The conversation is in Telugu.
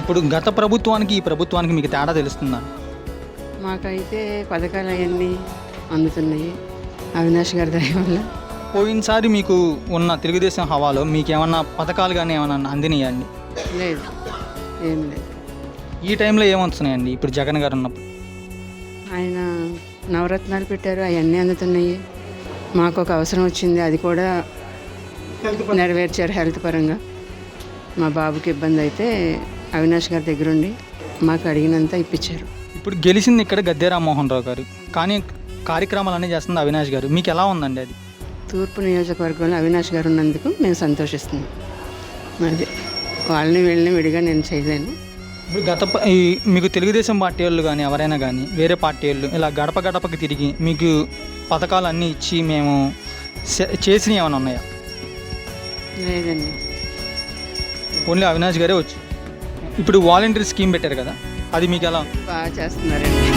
ఇప్పుడు గత ప్రభుత్వానికి ఈ ప్రభుత్వానికి మీకు తేడా తెలుస్తుందా? మాకైతే పథకాలు అవన్నీ అందుతున్నాయి. అవినాష్ గారి దయ వల్ల. పోయినసారి మీకు ఉన్న తెలుగుదేశం హవాలో మీకు ఏమన్నా పథకాలు కానీ ఏమన్నా అందినాయండి లేదు. ఏం లేదు. ఈ టైంలో ఏమొస్తున్నాయండి ఇప్పుడు జగన్ గారు ఉన్నప్పుడు? ఆయన నవరత్నాలు పెట్టారు అవన్నీ అందుతున్నాయి. మాకు ఒక అవసరం వచ్చింది అది కూడా నెరవేర్చారు హెల్త్ పరంగా. మా బాబుకి ఇబ్బంది అయితే అవినాష్ గారి దగ్గర ఉండి మాకు అడిగినంత ఇప్పించారు. ఇప్పుడు గెలిచింది ఇక్కడ గద్దె రామ్మోహన్ రావు గారు. కానీ కార్యక్రమాలన్నీ చేస్తుంది అవినాష్ గారు. మీకు ఎలా ఉందండి అది? తూర్పు నియోజకవర్గంలో అవినాష్ గారు ఉన్నందుకు మేము సంతోషిస్తున్నాం. అది వాళ్ళని వీళ్ళని విడిగా నేను చేయలేను. ఇప్పుడు గత ఈ మీకు తెలుగుదేశం పార్టీ వాళ్ళు కానీ ఎవరైనా కానీ వేరే పార్టీ వాళ్ళు ఇలా గడప గడపకి తిరిగి మీకు పథకాలు అన్నీ ఇచ్చి మేము చేసినవి ఏమైనా ఉన్నాయా? లేదండి. ఓన్లీ అవినాష్ గారే వచ్చి. ఇప్పుడు వాలంటీర్ స్కీమ్ పెట్టారు కదా అది మీకు ఎలా బాగా చేస్తున్నారండి.